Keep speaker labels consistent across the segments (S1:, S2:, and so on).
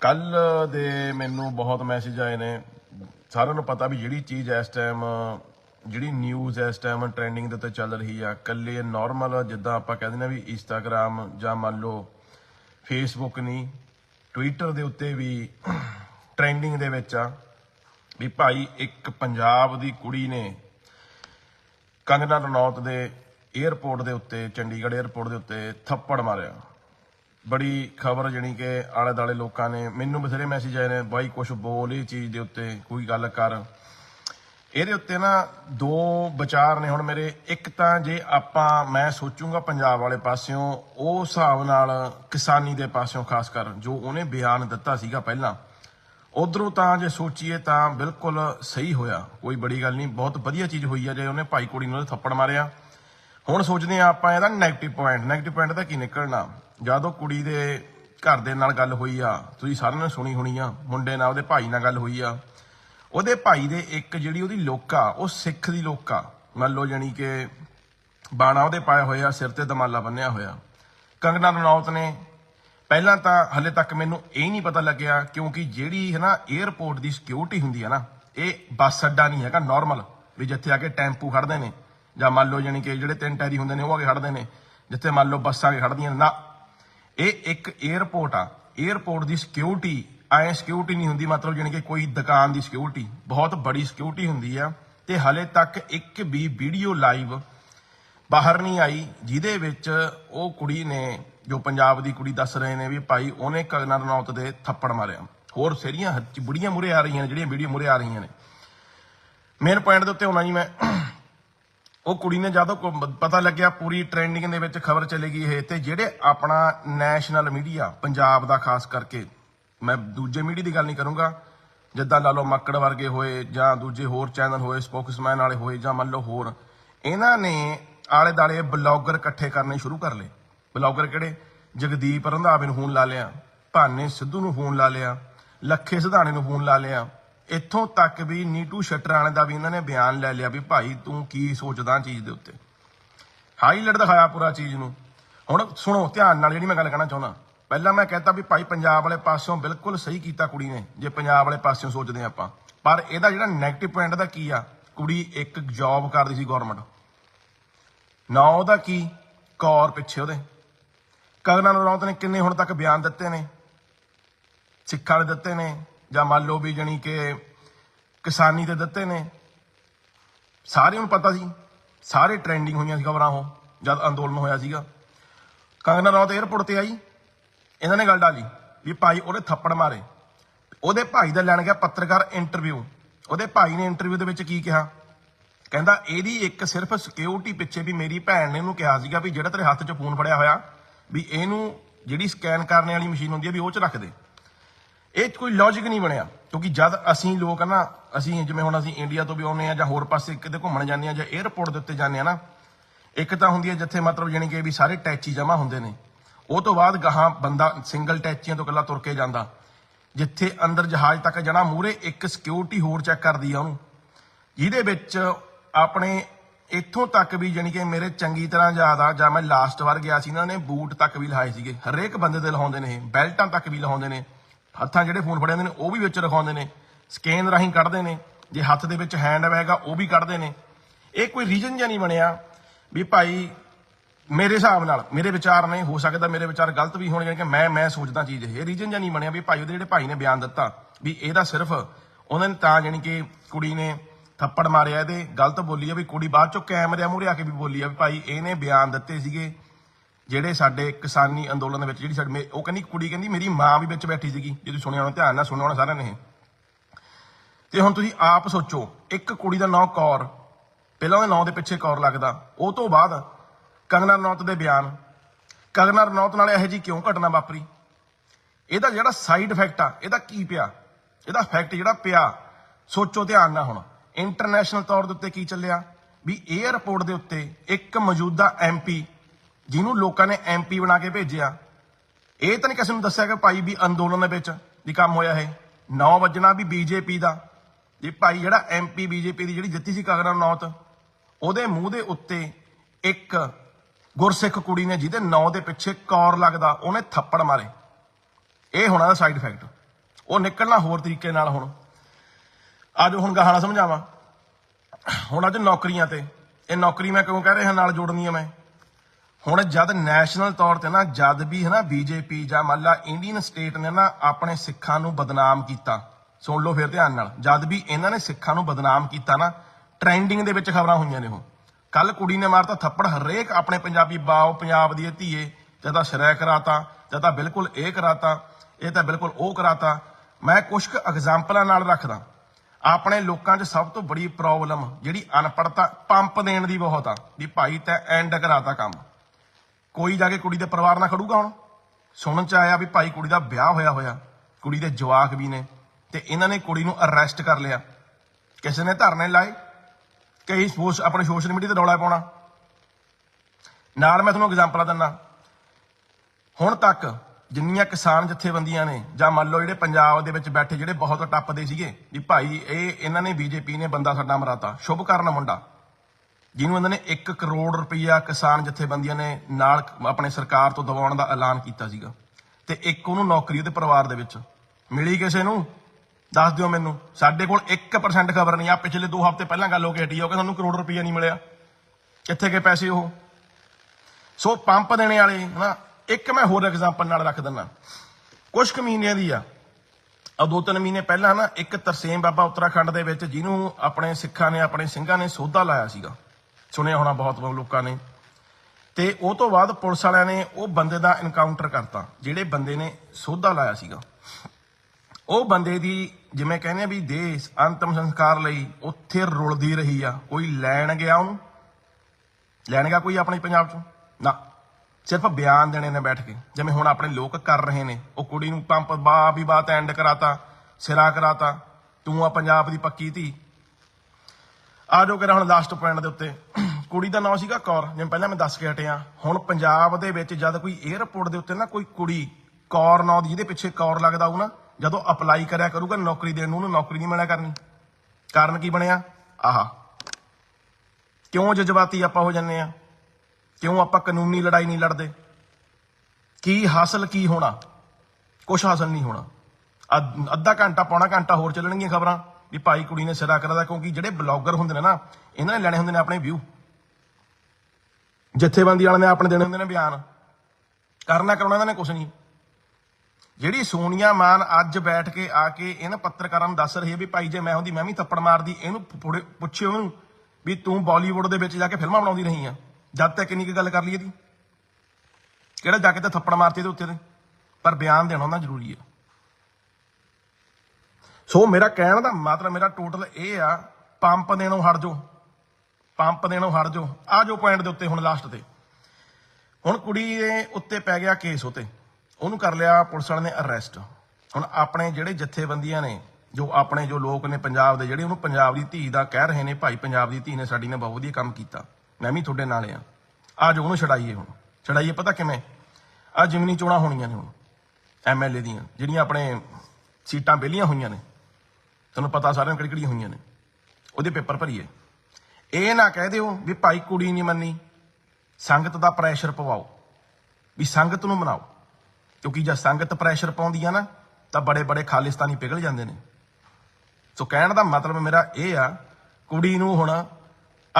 S1: ਕੱਲ ਦੇ ਮੈਨੂੰ ਬਹੁਤ ਮੈਸੇਜ ਆਏ ਨੇ। ਸਾਰਿਆਂ ਨੂੰ ਪਤਾ ਵੀ ਜਿਹੜੀ ਚੀਜ਼ ਇਸ ਟਾਈਮ ਜਿਹੜੀ ਨਿਊਜ਼ ਇਸ ਟਾਈਮ ਟ੍ਰੈਂਡਿੰਗ ਦੇ ਉੱਤੇ ਚੱਲ ਰਹੀ ਆ ਕੱਲੇ ਨਾਰਮਲ ਜਿੱਦਾਂ ਆਪਾਂ ਕਹਿੰਦੇ ਨੇ ਵੀ ਇੰਸਟਾਗ੍ਰam ਜਾਂ ਮੰਨ ਲਓ ਫੇਸਬੁੱਕ ਨਹੀਂ ਟਵਿੱਟਰ ਦੇ ਉੱਤੇ ਵੀ ਟ੍ਰੈਂਡਿੰਗ ਦੇ ਵਿੱਚ ਆ ਵੀ ਭਾਈ ਇੱਕ ਪੰਜਾਬ ਦੀ ਕੁੜੀ ਨੇ ਕੰਗਨਾ ਰਣੌਤ ਦੇ 에ਅਰਪੋਰਟ ਦੇ ਉੱਤੇ, ਚੰਡੀਗੜ੍ਹ 에ਅਰਪੋਰਟ ਦੇ ਉੱਤੇ ਥੱਪੜ ਮਾਰਿਆ। ਬੜੀ ਖਬਰ ਜਣੀ ਕਿ ਆਲੇ ਦਾਲੇ ਲੋਕਾਂ ਨੇ ਮੈਨੂੰ ਬਥੇਰੇ ਮੈਸੇਜ ਆਏ ਨੇ, ਬਾਈ ਕੁਛ ਬੋਲ ਇਹ ਚੀਜ਼ ਦੇ ਉੱਤੇ, ਕੋਈ ਗੱਲ ਕਰ। ਇਹਦੇ ਉੱਤੇ ਨਾ ਦੋ ਵਿਚਾਰ ਨੇ ਹੁਣ ਮੇਰੇ। ਇੱਕ ਤਾਂ ਜੇ ਆਪਾਂ, ਮੈਂ ਸੋਚੂਗਾ ਪੰਜਾਬ ਵਾਲੇ ਪਾਸਿਓਂ, ਉਹ ਹਿਸਾਬ ਨਾਲ ਕਿਸਾਨੀ ਦੇ ਪਾਸਿਓਂ ਖਾਸ ਕਰ, ਜੋ ਉਹਨੇ ਬਿਆਨ ਦਿੱਤਾ ਸੀਗਾ ਪਹਿਲਾਂ। ਉਧਰੋਂ ਤਾਂ ਜੇ ਸੋਚੀਏ ਤਾਂ ਬਿਲਕੁਲ ਸਹੀ ਹੋਇਆ, ਕੋਈ ਬੜੀ ਗੱਲ ਨਹੀਂ, ਬਹੁਤ ਵਧੀਆ ਚੀਜ਼ ਹੋਈ ਆ, ਜੇ ਉਹਨੇ ਭਾਈ ਕੁੜੀ ਨੂੰ ਥੱਪੜ ਮਾਰਿਆ। ਹੁਣ ਸੋਚਦੇ ਆ ਆਪਾਂ ਇਹਦਾ 네ਗੇਟਿਵ ਪੁਆਇੰਟ 네ਗੇਟਿਵ ਪੁਆਇੰਟ ਦਾ ਕੀ ਨਿਕਲਣਾ। ਜਦ ਉਹ ਕੁੜੀ ਦੇ ਘਰ ਦੇ ਨਾਲ ਗੱਲ ਹੋਈ ਆ, ਤੁਸੀਂ ਸਾਰਿਆਂ ਨੇ ਸੁਣੀ ਹੋਣੀ ਆ, ਮੁੰਡੇ ਨਾਲ, ਉਹਦੇ ਭਾਈ ਨਾਲ ਗੱਲ ਹੋਈ ਆ। ਉਹਦੇ ਭਾਈ ਦੇ ਇੱਕ ਜਿਹੜੀ ਉਹਦੀ ਲੋਕਾ ਉਹ ਸਿੱਖ ਦੀ ਲੋਕਾ ਮੰਨ ਲਓ ਜਾਨੀ ਕਿ ਬਾਣਾ ਉਹਦੇ ਪਾਇਆ ਹੋਇਆ, ਸਿਰ ਤੇ ਦਮਾਲਾ ਬੰਨਿਆ ਹੋਇਆ। ਕੰਗਨਾ ਰਣੌਤ ਨੇ ਪਹਿਲਾਂ ਤਾਂ ਹਲੇ ਤੱਕ ਮੈਨੂੰ ਇਹ ਨਹੀਂ ਪਤਾ ਲੱਗਿਆ, ਕਿਉਂਕਿ ਜਿਹੜੀ ਹੈ ਨਾ 에ਅਰਪੋਰਟ ਦੀ ਸਿਕਿਉਰਿਟੀ ਹੁੰਦੀ ਹੈ ਨਾ, ਇਹ ਬੱਸ ਅੱਡਾ ਨਹੀਂ ਹੈਗਾ ਨਾਰਮਲ ਵੀ ਜਿੱਥੇ ਆ ਕੇ ਟੈਂਪੂ ਖੜਦੇ ਨੇ। ਜਾਂ ਮੰਨ ਲਓ ਜਾਨੀ ਕਿ ਜਿਹੜੇ ਤਿੰਨ ਟੈਰੀ ਹੁੰਦੇ ਨੇ, ਉਹ ਆ ਕੇ ਖੜਦੇ ਨੇ। ਜਿੱਥੇ ਮੰਨ ਲਓ ਬੱਸਾਂ ਆ ਕੇ ਖੜਦੀਆਂ ਨੇ, ਨਾ ਇਹ ਇੱਕ 에ਅਰਪੋਰਟ ਆ। 에ਅਰਪੋਰਟ ਦੀ ਸਿਕਿਉਰਿਟੀ ਐ ਸਿਕਿਉਰਿਟੀ ਨਹੀਂ ਹੁੰਦੀ, ਮਤਲਬ ਜਾਣੀ ਕਿ ਕੋਈ ਦੁਕਾਨ ਦੀ ਸਿਕਿਉਰਿਟੀ ਬਹੁਤ ਬੜੀ ਸਿਕਿਉਰਿਟੀ ਹੁੰਦੀ ਆ ਤੇ ਹਲੇ ਤੱਕ ਇੱਕ ਵੀ ਵੀਡੀਓ ਲਾਈਵ ਬਾਹਰ ਨਹੀਂ ਆਈ, ਜਿਹਦੇ ਵਿੱਚ ਉਹ ਕੁੜੀ ਨੇ, ਜੋ ਪੰਜਾਬ ਦੀ ਕੁੜੀ ਦੱਸ ਰਹੇ ਨੇ ਵੀ ਭਾਈ, ਉਹਨੇ ਕੰਗਨਾ ਰਣੌਤ ਦੇ ਥੱਪੜ ਮਾਰਿਆ। ਹੋਰ ਸੇਰੀਆਂ ਬੁੜੀਆਂ ਮੁਰੇ ਆ ਰਹੀਆਂ ਨੇ, ਜਿਹੜੀਆਂ ਵੀਡੀਓ ਮੁਰੇ ਆ ਰਹੀਆਂ ਨੇ। ਮੇਨ ਪੁਆਇੰਟ ਦੇ ਉੱਤੇ ਹੋਣਾ ਜੀ ਮੈਂ। ਉਹ ਕੁੜੀ ਨੇ ਜਦੋਂ ਪਤਾ ਲੱਗਿਆ ਪੂਰੀ ਟ੍ਰੈਂਡਿੰਗ ਦੇ ਵਿੱਚ ਖਬਰ ਚਲੇਗੀ ਇਹ ਤੇ ਜਿਹੜੇ ਆਪਣਾ ਨੈਸ਼ਨਲ ਮੀਡੀਆ ਪੰਜਾਬ ਦਾ ਖਾਸ ਕਰਕੇ, ਮੈਂ ਦੂਜੇ ਮੀਡੀਆ ਦੀ ਗੱਲ ਨਹੀਂ ਕਰੂੰਗਾ, ਜਿੱਦਾਂ ਲਾ ਲਓ ਮੱਕੜ ਵਰਗੇ ਹੋਏ ਜਾਂ ਦੂਜੇ ਹੋਰ ਚੈਨਲ ਹੋਏ ਸਪੋਕਸਮੈਨ ਵਾਲੇ ਹੋਏ ਜਾਂ ਮੰਨ ਲਓ ਹੋਰ, ਇਹਨਾਂ ਨੇ ਆਲੇ ਦਾਲੇ ਬਲੌਗਰ ਇਕੱਠੇ ਕਰਨੇ ਸ਼ੁਰੂ ਕਰ ਲਏ। ਬਲੌਗਰ ਕਿਹੜੇ? ਜਗਦੀਪ ਰੰਧਾਵੇ ਨੂੰ ਫੋਨ ਲਾ ਲਿਆ, ਭਾਨੇ ਸਿੱਧੂ ਨੂੰ ਫੋਨ ਲਾ ਲਿਆ, ਲੱਖੇ ਸਿਧਾਣੇ ਨੂੰ ਫੋਨ ਲਾ ਲਿਆ ਇੱਥੋਂ ਤੱਕ ਵੀ ਨੀਟੂ ਸ਼ਟਰ ਵਾਲੇ ਦਾ ਵੀ ਇਹਨਾਂ ਨੇ ਬਿਆਨ ਲੈ ਲਿਆ ਵੀ ਭਾਈ ਤੂੰ ਕੀ ਸੋਚਦਾ ਚੀਜ਼ ਦੇ ਉੱਤੇ। ਹਾਈਲਾਈਟ ਦਿਖਾਇਆ ਪੂਰਾ ਚੀਜ਼ ਨੂੰ। ਹੁਣ ਸੁਣੋ, ਧਿਆਨ ਨਾਲ ਜਿਹੜੀ ਮੈਂ ਗੱਲ ਕਹਿਣਾ ਚਾਹੁੰਦਾ। ਪਹਿਲਾਂ ਮੈਂ ਕਹਤਾ ਵੀ ਭਾਈ ਪੰਜਾਬ ਵਾਲੇ ਪਾਸਿਓਂ ਬਿਲਕੁਲ ਸਹੀ ਕੀਤਾ ਕੁੜੀ ਨੇ, ਜੇ ਪੰਜਾਬ ਵਾਲੇ ਪਾਸਿਓਂ ਸੋਚਦੇ ਹਾਂ ਆਪਾਂ। ਪਰ ਇਹਦਾ ਜਿਹੜਾ ਨੈਗੇਟਿਵ ਪੁਆਇੰਟ ਦਾ ਕੀ ਆ? ਕੁੜੀ ਇੱਕ ਜੌਬ ਕਰਦੀ ਸੀ ਗਵਰਨਮੈਂਟ ਨਾ ਉਹਦਾ ਕੀ? ਕੌਰ ਪਿੱਛੇ ਉਹਦੇ। ਕਗਰਾਂ ਨੂੰ ਰੌਂਤ ਨੇ ਕਿੰਨੇ ਹੁਣ ਤੱਕ ਬਿਆਨ ਦਿੱਤੇ ਨੇ। ਸਿੱਖਾਂ ਨੇ ਦਿੱਤੇ ਨੇ। ਜਾਂ ਮੰਨ ਲਓ ਵੀ ਜਣੀ ਕਿ ਕਿਸਾਨੀ ਦੇ ਦਿੱਤੇ ਨੇ, ਸਾਰਿਆਂ ਨੂੰ ਪਤਾ ਸੀ, ਸਾਰੇ ਟ੍ਰੈਂਡਿੰਗ ਹੋਈਆਂ ਸੀ ਖਬਰਾਂ ਉਹ, ਜਦ ਅੰਦੋਲਨ ਹੋਇਆ ਸੀਗਾ। ਕੰਗਨਾ ਰਣੌਤ 에ਅਰਪੋਰਟ ਤੇ ਆਈ, ਇਹਨਾਂ ਨੇ ਗੱਲ ਡਾਲੀ ਵੀ ਭਾਈ ਉਹਦੇ ਥੱਪੜ ਮਾਰੇ। ਉਹਦੇ ਭਾਈ ਦਾ ਲੈਣ ਗਿਆ ਪੱਤਰਕਾਰ ਇੰਟਰਵਿਊ ਉਹਦੇ ਭਾਈ ਨੇ ਇੰਟਰਵਿਊ ਦੇ ਵਿੱਚ ਕੀ ਕਿਹਾ? ਕਹਿੰਦਾ, ਇਹਦੀ ਇੱਕ ਸਿਰਫ ਸਿਕਿਉਰਿਟੀ ਪਿੱਛੇ ਵੀ ਮੇਰੀ ਭੈਣ ਨੇ ਉਹਨੂੰ ਕਿਹਾ ਸੀਗਾ ਵੀ ਜਿਹੜਾ ਤੇਰੇ ਹੱਥ 'ਚ ਫੋਨ ਫੜਿਆ ਹੋਇਆ, ਵੀ ਇਹਨੂੰ ਜਿਹੜੀ ਸਕੈਨ ਕਰਨ ਵਾਲੀ ਮਸ਼ੀਨ ਹੁੰਦੀ ਹੈ ਵੀ ਉਹ 'ਚ ਰੱਖ ਦੇ। ਇਹ 'ਚ ਕੋਈ ਲੌਜੀਕ ਨਹੀਂ ਬਣਿਆ। ਕਿਉਂਕਿ ਜਦ ਅਸੀਂ ਲੋਕ ਨਾ, ਅਸੀਂ ਜਿਵੇਂ ਹੁਣ ਅਸੀਂ ਇੰਡੀਆ ਤੋਂ ਵੀ ਆਉਂਦੇ ਆ ਜਾਂ ਹੋਰ ਪਾਸੇ ਕਿਤੇ ਘੁੰਮਣ ਜਾਂਦੇ ਆ ਜਾਂ 에ਅਰਪੋਰਟ ਦੇ ਉੱਤੇ ਜਾਂਦੇ ਆ ਨਾ, ਇੱਕ ਤਾਂ ਹੁੰਦੀ ਹੈ ਜਿੱਥੇ ਮਤਲਬ ਜਾਣੀ ਕਿ ਵੀ ਸਾਰੇ ਟੈਚੀ ਜਮਾ ਹੁੰਦੇ ਨੇ। ਉਹ ਤੋਂ ਬਾਅਦ ਗਾਹਾਂ ਬੰਦਾ ਸਿੰਗਲ ਟੈਚੀਆਂ ਤੋਂ ਇਕੱਲਾ ਤੁਰ ਕੇ ਜਾਂਦਾ। ਜਿੱਥੇ ਅੰਦਰ ਜਹਾਜ਼ ਤੱਕ ਜਾਣਾ ਮੂਰੇ ਇੱਕ ਸਿਕਿਉਰਿਟੀ ਹੋਰ ਚੈੱਕ ਕਰਦੀ ਆ ਉਹਨੂੰ। ਜਿਹਦੇ ਵਿੱਚ ਆਪਣੇ ਇੱਥੋਂ ਤੱਕ ਵੀ ਜਾਣੀ ਕਿ ਮੇਰੇ ਚੰਗੀ ਤਰ੍ਹਾਂ ਯਾਦ ਆ, ਜਾਂ ਮੈਂ ਲਾਸਟ ਵਾਰ ਗਿਆ ਸੀ, ਇਹਨਾਂ ਨੇ ਬੂਟ ਤੱਕ ਵੀ ਲਾਏ ਸੀਗੇ। ਹਰੇਕ ਬੰਦੇ ਦੇ ਲਾਉਂਦੇ ਨੇ ਇਹ, ਬੈਲਟਾਂ ਤੱਕ ਵੀ ਲਾਉਂਦੇ ਨੇ। ਹੱਥਾਂ ਜਿਹੜੇ ਫੋਨ ਫੜੇ ਹੁੰਦੇ ਨੇ, ਉਹ ਵੀ ਵਿੱਚ ਰਖਾਉਂਦੇ ਨੇ। ਸਕੈਨ ਰਾਹੀਂ ਕੱਢਦੇ ਨੇ। ਜੇ ਹੱਥ ਦੇ ਵਿੱਚ ਹੈਂਡ ਬੈਗ ਆ, ਉਹ ਵੀ ਕੱਢਦੇ ਨੇ। ਇਹ ਕੋਈ ਰੀਜਨ ਜਾਂ ਨਹੀਂ ਬਣਿਆ ਵੀ ਭਾਈ ਮੇਰੇ ਹਿਸਾਬ ਨਾਲ ਮੇਰੇ ਵਿਚਾਰ ਨੇ ਹੋ ਸਕਦਾ, ਮੇਰੇ ਵਿਚਾਰ ਗਲਤ ਵੀ ਹੋਣ ਜਾਣੀ ਕਿ ਮੈਂ ਮੈਂ ਸੋਚਦਾ ਚੀਜ਼ ਇਹ। ਰੀਜਨ ਜਾਂ ਨਹੀਂ ਬਣਿਆ ਵੀ ਭਾਈ ਉਹਦੇ ਜਿਹੜੇ ਭਾਈ ਨੇ ਬਿਆਨ ਦਿੱਤਾ ਵੀ ਇਹਦਾ ਸਿਰਫ ਉਹਨਾਂ ਨੇ ਤਾਂ ਜਾਣੀ ਕਿ ਕੁੜੀ ਨੇ ਥੱਪੜ ਮਾਰਿਆ, ਇਹਦੇ ਗਲਤ ਬੋਲੀ ਆ ਵੀ ਕੁੜੀ ਬਾਅਦ ਚੋਂ ਕੈਮਰਿਆਂ ਮੂਹਰੇ ਆ ਕੇ ਵੀ ਬੋਲੀ ਆ ਵੀ ਭਾਈ ਇਹਨੇ ਬਿਆਨ ਦਿੱਤੇ ਸੀਗੇ। ਜਿਹੜੇ ਸਾਡੇ ਕਿਸਾਨੀ ਅੰਦੋਲਨ ਦੇ ਵਿੱਚ ਜਿਹੜੀ ਸਾਡੇ ਮੇ- ਉਹ ਕਹਿੰਦੀ, ਕੁੜੀ ਕਹਿੰਦੀ, ਮੇਰੀ ਮਾਂ ਵੀ ਵਿੱਚ ਬੈਠੀ ਸੀਗੀ, ਜੇ ਤੁਸੀਂ ਸੁਣਿਆ ਹੋਣਾ, ਧਿਆਨ ਨਾਲ ਸੁਣਿਆ ਹੋਣਾ ਸਾਰਿਆਂ ਨੇ ਇਹ। ਤੇ ਹੁਣ ਤੁਸੀਂ ਆਪ ਸੋਚੋ, ਇੱਕ ਕੁੜੀ ਦਾ ਨਾਂ ਕੌਰ, ਪਹਿਲਾਂ ਉਹਦੇ ਨਾਂ ਦੇ ਪਿੱਛੇ ਕੌਰ ਲੱਗਦਾ, ਉਹ ਤੋਂ ਬਾਅਦ ਕੰਗਨਾ ਰਣੌਤ ਦੇ ਬਿਆਨ। ਕੰਗਨਾ ਰਣੌਤ ਨਾਲ ਇਹੋ ਜੀ ਕਿਉਂ ਘਟਨਾ ਵਾਪਰੀ? ਇਹਦਾ ਜਿਹੜਾ ਸਾਈਡ ਇਫੈਕਟ ਆ, ਇਹਦਾ ਕੀ ਪਿਆ? ਇਹਦਾ ਇਫੈਕਟ ਜਿਹੜਾ ਪਿਆ, ਸੋਚੋ ਧਿਆਨ ਨਾਲ ਹੁਣ ਇੰਟਰਨੈਸ਼ਨਲ ਤੌਰ ਦੇ ਉੱਤੇ ਕੀ ਚੱਲਿਆ? ਵੀ 에ਅਰਪੋਰਟ ਦੇ ਉੱਤੇ ਇੱਕ ਮੌਜੂਦਾ ਐਮਪੀ ਜਿਹਨੂੰ ਲੋਕਾਂ ਨੇ ਐਮਪੀ ਬਣਾ ਕੇ ਭੇਜਿਆ, ਇਹ ਤਾਂ ਨਹੀਂ ਕਿਸੇ ਨੂੰ ਦੱਸਿਆ ਕਿ ਭਾਈ ਵੀ ਅੰਦੋਲਨ ਦੇ ਵਿੱਚ ਵੀ ਕੰਮ ਹੋਇਆ ਇਹ। 9 ਵਜਣਾ ਵੀ ਬੀਜੇਪੀ ਦਾ। ਜੀ ਭਾਈ ਜਿਹੜਾ ਐਮਪੀ ਬੀਜੇਪੀ ਦੀ ਜਿਹੜੀ ਜਿੱਤੀ ਸੀ ਕੰਗਨਾ ਨੌਤ, ਉਹਦੇ ਮੂੰਹ ਦੇ ਉੱਤੇ ਇੱਕ ਗੁਰਸਿੱਖ ਕੁੜੀ ਨੇ ਜਿਹਦੇ ਨਾਂ ਦੇ ਪਿੱਛੇ ਕੌਰ ਲੱਗਦਾ, ਉਹਨੇ ਥੱਪੜ ਮਾਰੇ। ਇਹ ਹੋਣਾ ਦਾ ਸਾਈਡ ਇਫੈਕਟ ਉਹ ਨਿਕਲਣਾ ਹੋਰ ਤਰੀਕੇ ਨਾਲ ਹੁਣ। ਅੱਜ ਹੁਣ ਗਾਹਣਾ ਸਮਝਾਵਾਂ। ਹੁਣ ਅੱਜ ਨੌਕਰੀਆਂ ਤੇ। ਇਹ ਨੌਕਰੀ ਮੈਂ ਕਿਉਂ ਕਹਿ ਰਿਹਾ? ਨਾਲ ਜੋੜਨੀ ਹੈ ਮੈਂ। ਹੁਣ ਜਦ ਨੈਸ਼ਨਲ ਤੌਰ ਤੇ ਨਾ ਜਦ ਵੀ ਹੈ ਨਾ ਬੀਜੇਪੀ ਜਾਂ ਮੰਨ ਲਾ ਇੰਡੀਅਨ ਸਟੇਟ ਨੇ ਨਾ ਆਪਣੇ ਸਿੱਖਾਂ ਨੂੰ ਬਦਨਾਮ ਕੀਤਾ, ਸੁਣ ਲਓ ਫਿਰ ਧਿਆਨ ਨਾਲ, ਜਦ ਵੀ ਇਹਨਾਂ ਨੇ ਸਿੱਖਾਂ ਨੂੰ ਬਦਨਾਮ ਕੀਤਾ ਨਾ ਟ੍ਰੈਂਡਿੰਗ ਦੇ ਵਿੱਚ ਖਬਰਾਂ ਹੋਈਆਂ ਨੇ ਉਹ। ਕੱਲ ਕੁੜੀ ਨੇ ਮਾਰਤਾ ਥੱਪੜ, ਹਰੇਕ ਆਪਣੇ ਪੰਜਾਬੀ ਬਾਓ ਪੰਜਾਬ ਦੀ ਧੀਏ, ਜਾਂ ਤਾਂ ਸ਼ਰੈ ਕਰਾਤਾ, ਜਾਂ ਬਿਲਕੁਲ ਇਹ ਕਰਾਤਾ, ਇਹ ਤਾਂ ਬਿਲਕੁਲ ਉਹ ਕਰਾਤਾ। ਮੈਂ ਕੁਝ ਕੁ ਐਗਜ਼ਾਮਪਲਾਂ ਨਾਲ ਰੱਖਦਾ। ਆਪਣੇ ਲੋਕਾਂ 'ਚ ਸਭ ਤੋਂ ਬੜੀ ਪ੍ਰੋਬਲਮ ਜਿਹੜੀ ਅਨਪੜਤਾ ਪੰਪ ਦੇਣ ਦੀ ਬਹੁਤ ਆ, ਵੀ ਭਾਈ ਤੈ ਐਂਡ ਕਰਾਤਾ ਕੰਮ। ਕੋਈ ਜਾ ਕੇ ਕੁੜੀ ਦੇ ਪਰਿਵਾਰ ਨਾਲ ਖੜੂਗਾ ਹੁਣ? ਸੁਣਨ ਚ ਆਇਆ ਵੀ ਭਾਈ ਕੁੜੀ ਦਾ ਵਿਆਹ ਹੋਇਆ ਹੋਇਆ। ਕੁੜੀ ਦੇ ਜਵਾਕ ਵੀ ਨੇ ਤੇ ਇਹਨਾਂ ਨੇ ਕੁੜੀ ਨੂੰ ਅਰੈਸਟ ਕਰ ਲਿਆ। ਕਿਸੇ ਨੇ ਧਰਨੇ ਲਾਏ, ਕਈ ਸੋਸ਼ ਆਪਣੇ ਸੋਸ਼ਲ ਮੀਡੀਆ ਤੇ ਰੌਲਾ ਪਾਉਣਾ। ਨਾਲ ਮੈਂ ਤੁਹਾਨੂੰ ਐਗਜ਼ਾਮਪਲਾਂ ਦਿੰਦਾ। ਹੁਣ ਤੱਕ ਜਿੰਨੀਆਂ ਕਿਸਾਨ ਜਥੇਬੰਦੀਆਂ ਨੇ ਜਾਂ ਮੰਨ ਲਓ ਜਿਹੜੇ ਪੰਜਾਬ ਦੇ ਵਿੱਚ ਬੈਠੇ ਜਿਹੜੇ ਬਹੁਤ ਟੱਪਦੇ ਸੀਗੇ ਵੀ ਭਾਈ ਇਹ, ਇਹਨਾਂ ਨੇ ਬੀਜੇਪੀ ਨੇ ਬੰਦਾ ਸਾਡਾ ਮਰਾਤਾ। ਸ਼ੁਭ ਕਰਨ ਮੁੰਡਾ। ਜਿਹਨੂੰ ਇਹਨਾਂ ਨੇ 1 ਕਰੋੜ ਰੁਪਈਆ ਕਿਸਾਨ ਜਥੇਬੰਦੀਆਂ ਨੇ ਨਾਲ ਆਪਣੇ ਸਰਕਾਰ ਤੋਂ ਦਿਵਾਉਣ ਦਾ ਐਲਾਨ ਕੀਤਾ ਸੀਗਾ। ਤੇ ਇੱਕ ਉਹਨੂੰ ਨੌਕਰੀ ਉਹਦੇ ਪਰਿਵਾਰ ਦੇ ਵਿੱਚ। ਮਿਲੀ ਕਿਸੇ ਨੂੰ? ਦੱਸ ਦਿਓ ਮੈਨੂੰ। ਸਾਡੇ ਕੋਲ 1% ਖਬਰ ਨਹੀਂ। ਆ ਪਿਛਲੇ 2 ਹਫ਼ਤੇ ਪਹਿਲਾਂ ਗੱਲ ਹੋ ਕੇ ਹਟੀ ਆ ਕਿ ਸਾਨੂੰ ਕਰੋੜ ਰੁਪਈਆ ਨਹੀਂ ਮਿਲਿਆ। ਕਿੱਥੇ ਗਏ ਪੈਸੇ ਉਹ? ਸੋ ਪੰਪ ਦੇਣੇ ਵਾਲੇ, ਹਨਾ? ਇੱਕ ਮੈਂ ਹੋਰ ਐਗਜ਼ਾਮਪਲ ਨਾਲ ਰੱਖ ਦਿੰਦਾ ਕੁਝ ਕੁ ਮਹੀਨਿਆਂ ਦੀ ਆ। ਆ ਦੋ ਤਿੰਨ ਮਹੀਨੇ ਪਹਿਲਾਂ ਨਾ ਇੱਕ ਤਰਸੇਮ ਬਾਬਾ ਉੱਤਰਾਖੰਡ ਦੇ ਵਿੱਚ ਜਿਹਨੂੰ ਆਪਣੇ ਸਿੱਖਾਂ ਨੇ, ਆਪਣੇ ਸਿੰਘਾਂ ਨੇ ਸੋਧਾ ਲਾਇਆ ਸੀਗਾ। ਸੁਣਿਆ ਹੋਣਾ ਬਹੁਤ ਲੋਕਾਂ ਨੇ। ਤੇ ਉਹ ਤੋਂ ਬਾਅਦ ਪੁਲਿਸ ਵਾਲਿਆਂ ਨੇ ਉਹ ਬੰਦੇ ਦਾ ਇਨਕਾਊਂਟਰ ਕਰਤਾ, ਜਿਹੜੇ ਬੰਦੇ ਨੇ ਸੋਧਾ ਲਾਇਆ ਸੀਗਾ। ਉਹ ਬੰਦੇ ਦੀ ਜਿਵੇਂ ਕਹਿੰਦੇ ਆ ਵੀ ਦੇਸ਼ ਅੰਤਮ ਸੰਸਕਾਰ ਲਈ ਉੱਥੇ ਰੁਲਦੀ ਰਹੀ ਆ, ਕੋਈ ਲੈਣ ਗਿਆ ਉਹਨੂੰ? ਲੈਣ ਗਿਆ ਕੋਈ ਆਪਣੇ ਪੰਜਾਬ ਚੋਂ? ਨਾ। ਸਿਰਫ ਬਿਆਨ ਦੇਣੇ ਨੇ ਬੈਠ ਕੇ। ਜਿਵੇਂ ਹੁਣ ਆਪਣੇ ਲੋਕ ਕਰ ਰਹੇ ਨੇ, ਉਹ ਕੁੜੀ ਨੂੰ ਪੰਪ ਬਾ ਵੀ ਬਾਤ ਐਂਡ ਕਰਾਤਾ, ਸਿਰਾ ਕਰਾਤਾ, ਤੂੰ ਆ ਪੰਜਾਬ ਦੀ ਪੱਕੀ ਧੀ। ਆ ਜੋ ਕਰਾਂ ਹੁਣ ਲਾਸਟ ਪੁਆਇੰਟ ਦੇ ਉੱਤੇ। ਕੁੜੀ ਦਾ ਨਾਮ ਸੀਗਾ ਕੌਰ, ਜਿਵੇਂ ਪਹਿਲਾਂ ਮੈਂ ਦੱਸ ਕੇ ਹਟਿਆ। ਹੁਣ ਪੰਜਾਬ ਦੇ ਵਿੱਚ ਜਦ ਕੋਈ 에ਅਰਪੋਰਟ ਦੇ ਉੱਤੇ ਨਾ ਕੋਈ ਕੁੜੀ ਕੌਰ ਨਾਂ ਦੀ ਜਿਹਦੇ ਪਿੱਛੇ ਕੌਰ ਲੱਗਦਾ ਹੋਊ ਨਾ, ਜਦੋਂ ਅਪਲਾਈ ਕਰਿਆ ਕਰੂਗਾ, ਨੌਕਰੀ ਦੇਣ ਨੂੰ ਉਹਨੂੰ ਨੌਕਰੀ ਨਹੀਂ ਮਿਲਿਆ ਕਰਨੀ। ਕਾਰਨ ਕੀ ਬਣਿਆ? ਆਹਾ। ਕਿਉਂ ਜਜ਼ਬਾਤੀ ਆਪਾਂ ਹੋ ਜੰਨੇ ਆ? ਕਿਉਂ ਆਪਾਂ ਕਾਨੂੰਨੀ ਲੜਾਈ ਨਹੀਂ ਲੜਦੇ? ਕੀ ਹਾਸਲ ਕੀ ਹੋਣਾ? ਕੁਝ ਹਾਸਲ ਨਹੀਂ ਹੋਣਾ। ਅੱਧਾ ਘੰਟਾ, ਪੌਣਾ ਘੰਟਾ ਹੋਰ ਚੱਲਣਗੀਆਂ ਖਬਰਾਂ। ਵੀ ਭਾਈ ਕੁੜੀ ਨੇ ਸਿਰਾ ਕਰਦਾ, ਕਿਉਂਕਿ ਜਿਹੜੇ ਬਲੌਗਰ ਹੁੰਦੇ ਨੇ ਨਾ, ਇਹਨਾਂ ਨੇ ਲੈਣੇ ਹੁੰਦੇ ਨੇ ਆਪਣੇ ਵਿਊ ਜਥੇਬੰਦੀ ਵਾਲਿਆਂ ਨੇ ਆਪਣੇ ਦੇਣੇ ਹੁੰਦੇ ਨੇ ਬਿਆਨ। ਕਰਨਾ ਕਰਾਉਣਾ ਇਹਨਾਂ ਨੇ ਕੁਝ ਨਹੀਂ। ਜਿਹੜੀ ਸੋਨੀਆ ਮਾਨ ਅੱਜ ਬੈਠ ਕੇ ਆ ਕੇ ਇਹਨਾਂ ਪੱਤਰਕਾਰਾਂ ਨੂੰ ਦੱਸ ਰਹੀ ਹੈ ਵੀ ਭਾਈ ਜੇ ਮੈਂ ਹੁੰਦੀ, ਮੈਂ ਵੀ ਥੱਪੜ ਮਾਰਦੀ, ਇਹਨੂੰ ਪੁੜੇ- ਪੁੱਛਿਓ ਉਹਨੂੰ ਵੀ ਤੂੰ ਬਾਲੀਵੁੱਡ ਦੇ ਵਿੱਚ ਜਾ ਕੇ ਫਿਲਮਾਂ ਬਣਾਉਂਦੀ ਰਹੀ ਆ। ਜਦ ਤੱਕ ਇੰਨੀ ਕੁ ਗੱਲ ਕਰ ਲਈ ਇਹਦੀ। ਕਿਹੜਾ ਜਾ ਕੇ ਤਾਂ ਥੱਪੜ ਮਾਰਤੀ ਇਹਦੇ ਉੱਤੇ ਤੇ। ਪਰ ਬਿਆਨ ਦੇਣਾ ਉਹਨਾਂ ਜ਼ਰੂਰੀ ਹੈ ਸੋ ਮੇਰਾ ਕਹਿਣ ਦਾ ਮਤਲਬ, ਮੇਰਾ ਟੋਟਲ ਇਹ ਆ, ਪੰਪ ਦੇਣੋਂ ਹਟ ਜਾਓ। ਪੰਪ ਦੇਣੋਂ ਹਟ ਜਾਓ। ਆ ਜੋ ਪੁਆਇੰਟ ਦੇ ਉੱਤੇ ਹੁਣ ਲਾਸਟ ਤੇ। ਹੁਣ ਕੁੜੀ ਦੇ ਉੱਤੇ ਪੈ ਗਿਆ ਕੇਸ ਉਤੇ। ਉਹਨੂੰ ਕਰ ਲਿਆ ਪੁਲਿਸ ਵਾਲਿਆਂ ਨੇ ਅਰੈਸਟ ਹੁਣ ਆਪਣੇ ਜਿਹੜੇ ਜਥੇਬੰਦੀਆਂ ਨੇ, ਜੋ ਆਪਣੇ ਜੋ ਲੋਕ ਨੇ ਪੰਜਾਬ ਦੇ ਜਿਹੜੇ, ਉਹਨੂੰ ਪੰਜਾਬ ਦੀ ਧੀ ਦਾ ਕਹਿ ਰਹੇ ਨੇ, ਭਾਈ, ਪੰਜਾਬ ਦੀ ਧੀ ਨੇ ਸਾਡੀ ਨੇ ਬਹੁਤ ਵਧੀਆ ਕੰਮ ਕੀਤਾ। ਮੈਂ ਵੀ ਤੁਹਾਡੇ ਨਾਲ ਆ ਆ ਜੋ ਉਹਨੂੰ ਛਡਾਈਏ ਹੁਣ। ਛਡਾਈਏ ਪਤਾ ਕਿਵੇਂ? ਆ ਜਿਮਨੀ ਚੋਣਾਂ ਹੋਣੀਆਂ ਨੇ ਹੁਣ। ਐਮਐਲਏ ਦੀਆਂ, ਜਿਹੜੀਆਂ ਆਪਣੇ ਸੀਟਾਂ ਵਿਹਲੀਆਂ ਹੋਈਆਂ ਨੇ। ਤੁਹਾਨੂੰ ਪਤਾ ਸਾਰਿਆਂ ਨੂੰ ਕਿਹੜੀ ਕਿਹੜੀਆਂ ਹੋਈਆਂ ਨੇ। ਉਹਦੇ ਪੇਪਰ ਭਰੀਏ। ਇਹ ਨਾ ਕਹਿ ਦਿਓ ਵੀ ਭਾਈ ਕੁੜੀ ਨਹੀਂ ਮੰਨੀ। ਸੰਗਤ ਦਾ ਪ੍ਰੈਸ਼ਰ ਪਵਾਓ। ਵੀ ਸੰਗਤ ਨੂੰ ਮਨਾਓ। ਕਿਉਂਕਿ ਜਦ ਸੰਗਤ ਪ੍ਰੈਸ਼ਰ ਪਾਉਂਦੀ ਆ ਨਾ, ਤਾਂ ਬੜੇ ਬੜੇ ਖਾਲਿਸਤਾਨੀ ਪਿਘਲ ਜਾਂਦੇ ਨੇ। ਸੋ ਕਹਿਣ ਦਾ ਮਤਲਬ ਮੇਰਾ ਇਹ ਆ, ਕੁੜੀ ਨੂੰ ਹੁਣ